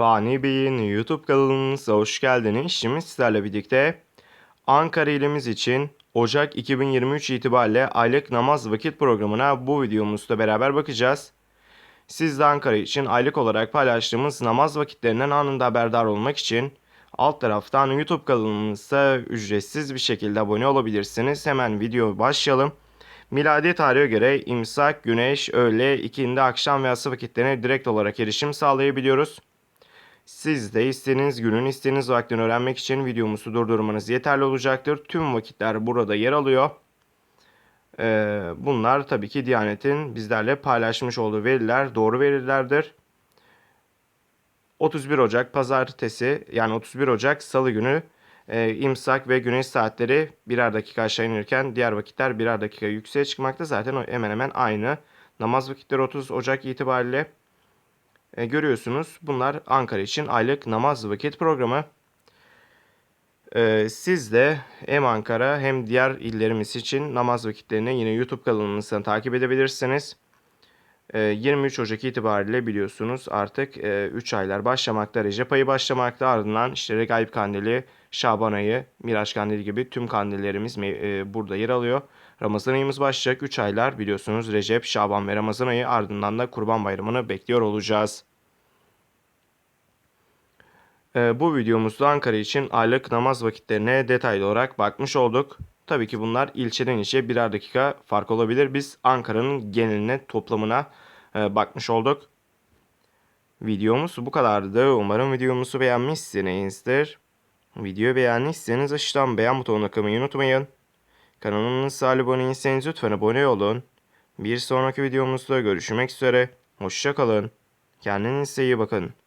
Fani Bey'in YouTube kanalımıza hoş geldiniz. Şimdi sizlerle birlikte Ankara ilimiz için Ocak 2023 itibariyle aylık namaz vakit programına bu videomuzda beraber bakacağız. Siz de Ankara için aylık olarak paylaştığımız namaz vakitlerinden anında haberdar olmak için alt taraftan YouTube kanalımıza ücretsiz bir şekilde abone olabilirsiniz. Hemen video başlayalım. Miladi tarihe göre imsak, güneş, öğle, ikindi, akşam ve yatsı vakitlerine direkt olarak erişim sağlayabiliyoruz. Siz de istediğiniz günün istediğiniz vaktini öğrenmek için videomuzu durdurmanız yeterli olacaktır. Tüm vakitler burada yer alıyor. Ee, bunlar tabii ki Diyanet'in bizlerle paylaşmış olduğu veriler doğru verilerdir. 31 Ocak pazartesi yani 31 Ocak salı günü e, imsak ve güneş saatleri birer dakika aşağı inirken diğer vakitler birer dakika yükseğe çıkmakta. Zaten hemen hemen aynı. Namaz vakitleri 30 Ocak itibariyle e, görüyorsunuz. Bunlar Ankara için aylık namaz vakit programı. E, siz de hem Ankara hem diğer illerimiz için namaz vakitlerini yine YouTube kanalımızdan takip edebilirsiniz. E, 23 Ocak itibariyle biliyorsunuz artık 3 aylar başlamakta, Recep ayı başlamakta. Ardından işte Regaib Kandili, Şaban ayı, Miraç Kandili gibi tüm kandillerimiz e, burada yer alıyor. Ramazan ayımız başlayacak. 3 aylar biliyorsunuz Recep, Şaban ve Ramazan ayı ardından da Kurban Bayramı'nı bekliyor olacağız. Ee, bu videomuzda Ankara için aylık namaz vakitlerine detaylı olarak bakmış olduk. Tabii ki bunlar ilçeden ilçeye birer dakika fark olabilir. Biz Ankara'nın geneline, toplamına e, bakmış olduk. Videomuz bu kadardı. Umarım videomuzu beğenmişsinizdir. Videoyu beğendiyseniz aşağıdan beğen butonuna tıklamayı unutmayın. Kanalımıza abone değilseniz lütfen abone olun. Bir sonraki videomuzda görüşmek üzere. Hoşçakalın. Kendinize iyi bakın.